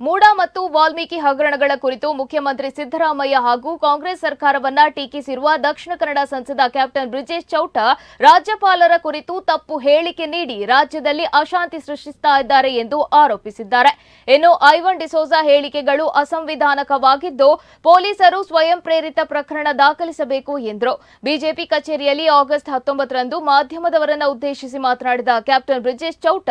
ಮೂಡ ಮತ್ತು ವಾಲ್ಮೀಕಿ ಹಗರಣಗಳ ಕುರಿತು ಮುಖ್ಯಮಂತ್ರಿ ಸಿದ್ದರಾಮಯ್ಯ ಹಾಗೂ ಕಾಂಗ್ರೆಸ್ ಸರ್ಕಾರವನ್ನ ಟೀಕಿಸಿರುವ ದಕ್ಷಿಣ ಕನ್ನಡ ಸಂಸದ ಕ್ಯಾಪ್ಟನ್ ಬ್ರಿಜೇಶ್ ಚೌಟ ರಾಜ್ಯಪಾಲರ ಕುರಿತು ತಪ್ಪು ಹೇಳಿಕೆ ನೀಡಿ ರಾಜ್ಯದಲ್ಲಿ ಅಶಾಂತಿ ಸೃಷ್ಟಿಸ್ತಾ ಇದ್ದಾರೆ ಎಂದು ಆರೋಪಿಸಿದ್ದಾರೆ. ಇನ್ನು ಐವನ್ ಡಿಸೋಜಾ ಹೇಳಿಕೆಗಳು ಅಸಂವಿಧಾನಕವಾಗಿದ್ದು, ಪೊಲೀಸರು ಸ್ವಯಂ ಪ್ರೇರಿತ ಪ್ರಕರಣ ದಾಖಲಿಸಬೇಕು ಎಂದರು. ಬಿಜೆಪಿ ಕಚೇರಿಯಲ್ಲಿ ಆಗಸ್ಟ್ ಹತ್ತೊಂಬತ್ತರಂದು ಮಾಧ್ಯಮದವರನ್ನ ಉದ್ದೇಶಿಸಿ ಮಾತನಾಡಿದ ಕ್ಯಾಪ್ಟನ್ ಬ್ರಿಜೇಶ್ ಚೌಟ,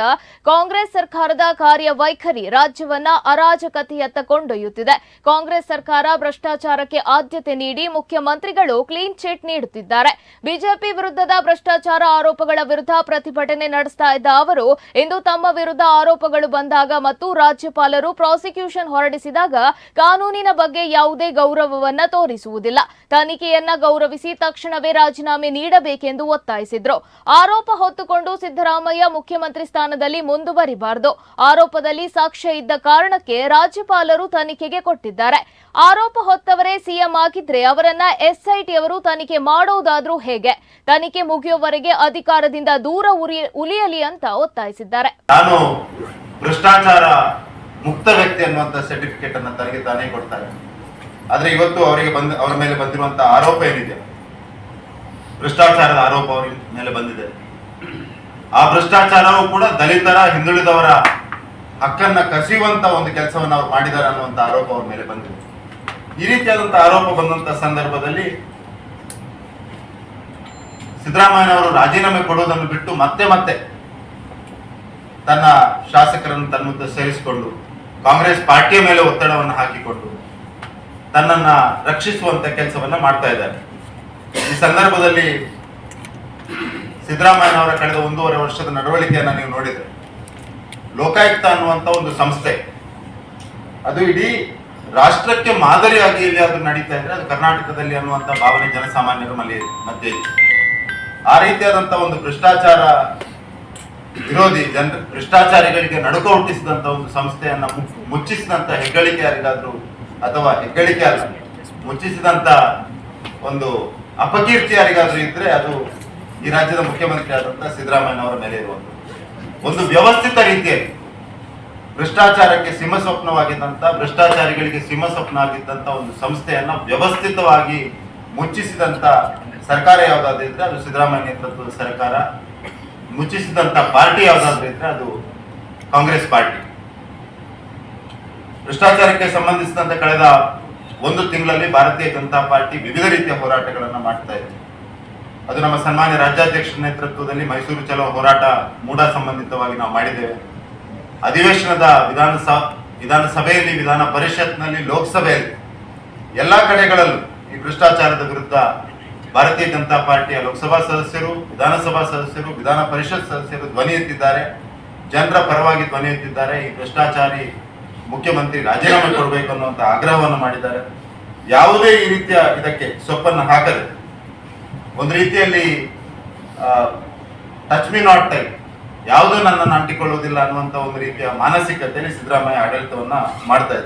ಕಾಂಗ್ರೆಸ್ ಸರ್ಕಾರದ ಕಾರ್ಯವೈಖರಿ ರಾಜ್ಯವನ್ನ ಅರಾಜಕತೆಯತ್ತ ಕೊಂಡೊಯ್ಯುತ್ತಿದೆ ಕಾಂಗ್ರೆಸ್ ಸರ್ಕಾರ ಭ್ರಷ್ಟಾಚಾರಕ್ಕೆ ಆದ್ಯತೆ ನೀಡಿ ಮುಖ್ಯಮಂತ್ರಿಗಳು ಕ್ಲೀನ್ ಚಿಟ್ ನೀಡುತ್ತಿದ್ದಾರೆ. ಬಿಜೆಪಿ ವಿರುದ್ಧದ ಭ್ರಷ್ಟಾಚಾರ ಆರೋಪಗಳ ವಿರುದ್ಧ ಪ್ರತಿಭಟನೆ ನಡೆಸ್ತಾ ಇದ್ದ ಅವರು, ಇಂದು ತಮ್ಮ ವಿರುದ್ಧ ಆರೋಪಗಳು ಬಂದಾಗ ಮತ್ತು ರಾಜ್ಯಪಾಲರು ಪ್ರಾಸಿಕ್ಯೂಷನ್ ಹೊರಡಿಸಿದಾಗ ಕಾನೂನಿನ ಬಗ್ಗೆ ಯಾವುದೇ ಗೌರವವನ್ನ ತೋರಿಸುವುದಿಲ್ಲ. ತನಿಖೆಯನ್ನ ಗೌರವಿಸಿ ತಕ್ಷಣವೇ ರಾಜೀನಾಮೆ ನೀಡಬೇಕೆಂದು ಒತ್ತಾಯಿಸಿದ್ರು. ಆರೋಪ ಹೊತ್ತುಕೊಂಡು ಸಿದ್ದರಾಮಯ್ಯ ಮುಖ್ಯಮಂತ್ರಿ ಸ್ಥಾನದಲ್ಲಿ ಮುಂದುವರಿಬಾರದು. ಆರೋಪದಲ್ಲಿ ಸಾಕ್ಷ್ಯ ಇದ್ದ ಕಾರಣಕ್ಕೆ ರಾಜ್ಯಪಾಲರು ತನಿಖೆಗೆ ಕೊಟ್ಟಿದ್ದಾರೆ. ಆರೋಪ ಹೊತ್ತವರೇ ಸಿಎಂ ಆಗಿದ್ರೆ ಅವರನ್ನ ಎಸ್ಐಟಿ ಅವರು ತನಿಖೆ ಮಾಡೋದಾದ್ರೂ ಹೇಗೆ? ತನಿಖೆ ಮುಗಿಯುವವರೆಗೆ ಅಧಿಕಾರದಿಂದ ದೂರ ಉಳಿಯಲಿ ಅಂತ ಒತ್ತಾಯಿಸಿದ್ದಾರೆ. ನಾನು ಭ್ರಷ್ಟಾಚಾರ ಮುಕ್ತ ವ್ಯಕ್ತಿ ಅನ್ನುವಂತ ಸರ್ಟಿಫಿಕೇಟ್ ಅನ್ನ ತನಗೆ ತಾನೇ ಕೊಡ್ತಾರೆ ಆದ್ರೆ ಇವತ್ತು ಅವರಿಗೆ ಬಂದ, ಅವರ ಮೇಲೆ ಬಂದಿರುವಂತ ಆರೋಪ ಏನಿದೆ? ಭ್ರಷ್ಟಾಚಾರದ ಆರೋಪ ಅವರ ಮೇಲೆ ಬಂದಿದೆ. ಆ ಭ್ರಷ್ಟಾಚಾರವೂ ಕೂಡ ದಲಿತರ ಹಿಂದುಳಿದವರ ಹಕ್ಕನ್ನ ಕಸಿಯುವಂತ ಒಂದು ಕೆಲಸವನ್ನು ಅವ್ರು ಮಾಡಿದ್ದಾರೆ ಅನ್ನುವಂತ ಆರೋಪ ಅವ್ರ ಮೇಲೆ ಬಂದಿದೆ. ಈ ರೀತಿಯಾದಂತ ಆರೋಪ ಬಂದಂತ ಸಂದರ್ಭದಲ್ಲಿ ಸಿದ್ದರಾಮಯ್ಯನವರು ರಾಜೀನಾಮೆ ಕೊಡುವುದನ್ನು ಬಿಟ್ಟು ಮತ್ತೆ ಮತ್ತೆ ತನ್ನ ಶಾಸಕರನ್ನು ತನ್ನ ಸೇರಿಸಿಕೊಂಡು ಕಾಂಗ್ರೆಸ್ ಪಾರ್ಟಿಯ ಮೇಲೆ ಒತ್ತಡವನ್ನು ಹಾಕಿಕೊಂಡು ತನ್ನನ್ನ ರಕ್ಷಿಸುವಂತ ಕೆಲಸವನ್ನ ಮಾಡ್ತಾ ಇದ್ದಾರೆ. ಈ ಸಂದರ್ಭದಲ್ಲಿ ಸಿದ್ದರಾಮಯ್ಯನವರ ಕಳೆದ ಒಂದೂವರೆ ವರ್ಷದ ನಡವಳಿಕೆಯನ್ನ ನೀವು ನೋಡಿದ್ರೆ ಲೋಕಾಯುಕ್ತ ಅನ್ನುವಂತ ಒಂದು ಸಂಸ್ಥೆ. ಅದು ಇಡೀ ರಾಷ್ಟ್ರಕ್ಕೆ ಮಾದರಿಯಾಗಿ ಇಲ್ಲಿ ಅದು ನಡೀತಾ ಇದ್ರೆ ಅದು ಕರ್ನಾಟಕದಲ್ಲಿ ಅನ್ನುವಂತ ಭಾವನೆ ಜನಸಾಮಾನ್ಯರ ಮಲ್ಲಿ ಮಧ್ಯೆ ಇದೆ. ಆ ರೀತಿಯಾದಂತ ಒಂದು ಭ್ರಷ್ಟಾಚಾರ ವಿರೋಧಿ ಜನ ಭ್ರಷ್ಟಾಚಾರಿಗಳಿಗೆ ನಡುಕ ಹುಟ್ಟಿಸಿದಂತ ಒಂದು ಸಂಸ್ಥೆಯನ್ನ ಮುಚ್ಚಿಸಿದಂತ ಹೆಗ್ಗಳಿಕೆ ಯಾರಿಗಾದ್ರೂ ಅಥವಾ ಹೆಗ್ಗಳಿಕೆ ಅಲ್ಲ ಮುಚ್ಚಿಸಿದಂತ ಒಂದು ಅಪಕೀರ್ತಿ ಯಾರಿಗಾದ್ರೂ ಇದ್ರೆ ಅದು ಈ ರಾಜ್ಯದ ಮುಖ್ಯಮಂತ್ರಿ ಆದಂತ ಸಿದ್ದರಾಮಯ್ಯನವರ ಮೇಲೆ ಇರುವಂತ ಒಂದು ವ್ಯವಸ್ಥಿತ ರೀತಿಯಲ್ಲಿ ಭ್ರಷ್ಟಾಚಾರಕ್ಕೆ ಸಿಂಹಸ್ವಪ್ನವಾಗಿದ್ದಂಥ, ಭ್ರಷ್ಟಾಚಾರಿಗಳಿಗೆ ಸಿಂಹಸ್ವಪ್ನ ಆಗಿದ್ದಂಥ ಒಂದು ಸಂಸ್ಥೆಯನ್ನ ವ್ಯವಸ್ಥಿತವಾಗಿ ಮುಚ್ಚಿಸಿದಂತ ಸರ್ಕಾರ ಯಾವುದಾದ್ರೂ ಇದ್ರೆ ಅದು ಸಿದ್ದರಾಮಯ್ಯ ನೇತೃತ್ವದ ಸರ್ಕಾರ. ಮುಚ್ಚಿಸಿದಂತ ಪಾರ್ಟಿ ಯಾವುದಾದ್ರೂ ಇದ್ರೆ ಅದು ಕಾಂಗ್ರೆಸ್ ಪಾರ್ಟಿ. ಭ್ರಷ್ಟಾಚಾರಕ್ಕೆ ಸಂಬಂಧಿಸಿದಂತೆ ಕಳೆದ ಒಂದು ತಿಂಗಳಲ್ಲಿ ಭಾರತೀಯ ಜನತಾ ಪಾರ್ಟಿ ವಿವಿಧ ರೀತಿಯ ಹೋರಾಟಗಳನ್ನು ಮಾಡ್ತಾ ಇದೆ. ಅದು ನಮ್ಮ ಸನ್ಮಾನ್ಯ ರಾಜ್ಯಾಧ್ಯಕ್ಷರ ನೇತೃತ್ವದಲ್ಲಿ ಮೈಸೂರು ಚಲೋ ಹೋರಾಟ ಮೂಡ ಸಂಬಂಧಿತವಾಗಿ ನಾವು ಮಾಡಿದ್ದೇವೆ. ಅಧಿವೇಶನದ ವಿಧಾನಸಭಾ ವಿಧಾನಸಭೆಯಲ್ಲಿ, ವಿಧಾನ ಪರಿಷತ್ನಲ್ಲಿ, ಲೋಕಸಭೆಯಲ್ಲಿ ಎಲ್ಲ ಕಡೆಗಳಲ್ಲೂ ಈ ಭ್ರಷ್ಟಾಚಾರದ ವಿರುದ್ಧ ಭಾರತೀಯ ಜನತಾ ಪಾರ್ಟಿಯ ಲೋಕಸಭಾ ಸದಸ್ಯರು, ವಿಧಾನಸಭಾ ಸದಸ್ಯರು, ವಿಧಾನ ಪರಿಷತ್ ಸದಸ್ಯರು ಧ್ವನಿ ಎತ್ತಿದ್ದಾರೆ. ಜನರ ಪರವಾಗಿ ಧ್ವನಿ ಎತ್ತಿದ್ದಾರೆ. ಈ ಭ್ರಷ್ಟಾಚಾರಿ ಮುಖ್ಯಮಂತ್ರಿ ರಾಜೀನಾಮೆ ಕೊಡಬೇಕು ಅನ್ನುವಂಥ ಆಗ್ರಹವನ್ನು ಮಾಡಿದ್ದಾರೆ. ಯಾವುದೇ ಈ ರೀತಿಯ ಇದಕ್ಕೆ ಸೊಪ್ಪನ್ನು ಹಾಕದೆ ಒಂದು ರೀತಿಯಲ್ಲಿ ಟಚ್ ಮಿ ನಾಟ್ ಟೈಪ್ ಯಾವುದೂ ನನ್ನನ್ನು ಅಂಟಿಕೊಳ್ಳುವುದಿಲ್ಲ ಅನ್ನುವಂಥ ಒಂದು ರೀತಿಯ ಮಾನಸಿಕತೆಯಲ್ಲಿ ಸಿದ್ದರಾಮಯ್ಯ ಆಡಳಿತವನ್ನು ಮಾಡ್ತಾ ಇದ್ದಾರೆ.